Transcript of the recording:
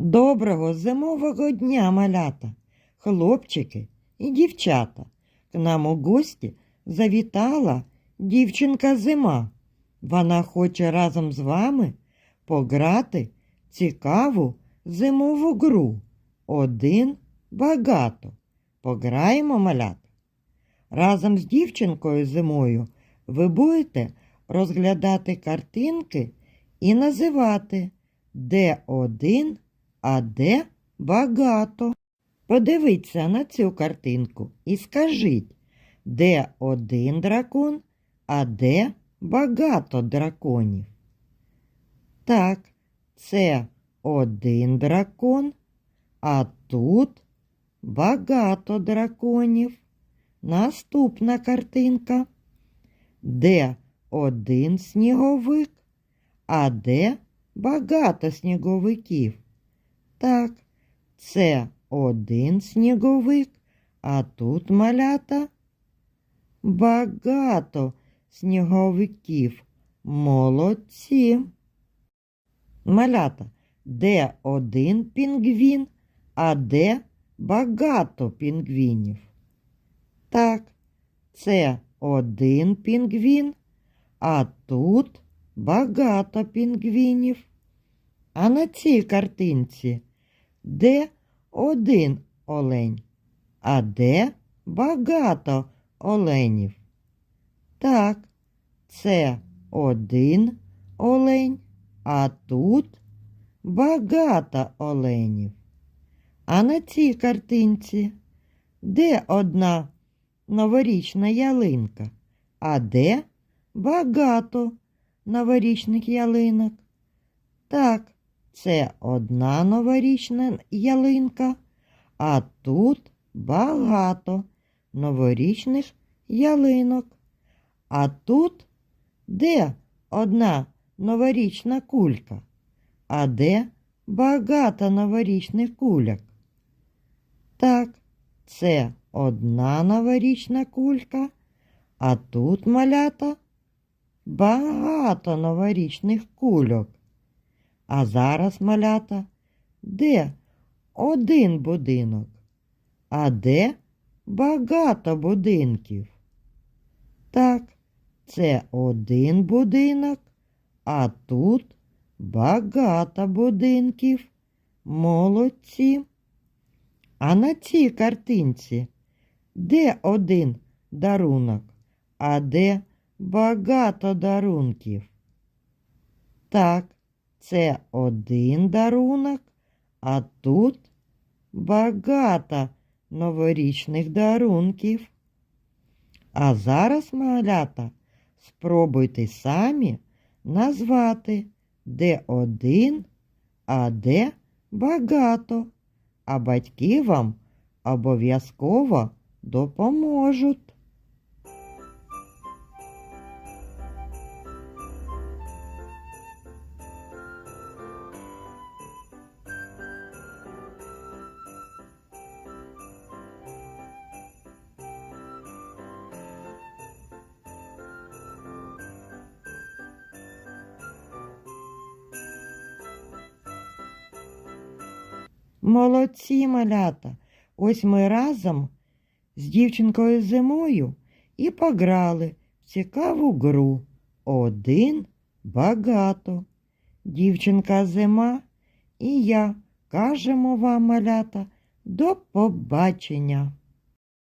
Доброго зимового дня, малята, хлопчики і дівчата. К нам у гості завітала дівчинка зима. Вона хоче разом з вами пограти цікаву зимову гру. Один багато. Пограємо малята. Разом з дівчинкою зимою ви будете розглядати картинки і називати, де один, а де багато. Подивіться на цю картинку і скажіть, де один дракон, а де багато драконів. Так, це один дракон, а тут багато драконів. Наступна картинка. Де один сніговик, а де багато сніговиків? Так, це один сніговик, а тут малята багато сніговиків. Молодці. Малята, де один пінгвін, а де багато пінгвінів? Так, це один пінгвін, а тут багато пінгвінів. А на цій картинці де один олень, а де багато оленів? Так, це один олень, а тут багато оленів. А на цій картинці де одна новорічна ялинка, а де багато новорічних ялинок? Так, це одна новорічна ялинка, а тут багато новорічних ялинок. А тут де одна новорічна кулька, а де багато новорічних кульок? Так, це одна новорічна кулька, а тут малята багато новорічних кульок. А зараз малята, де один будинок, а де багато будинків? Так, це один будинок, а тут багато будинків. Молодці. А на цій картинці де один дарунок, а де багато дарунків? Так, це один дарунок, а тут багато новорічних дарунків. А зараз, малята, спробуйте самі назвати, де один, а де багато, а батьки вам обов'язково допоможуть. Молодці малята. Ось ми разом з дівчинкою зимою і пограли в цікаву гру. Один багато. Дівчинка зима і я кажемо вам, малята, до побачення.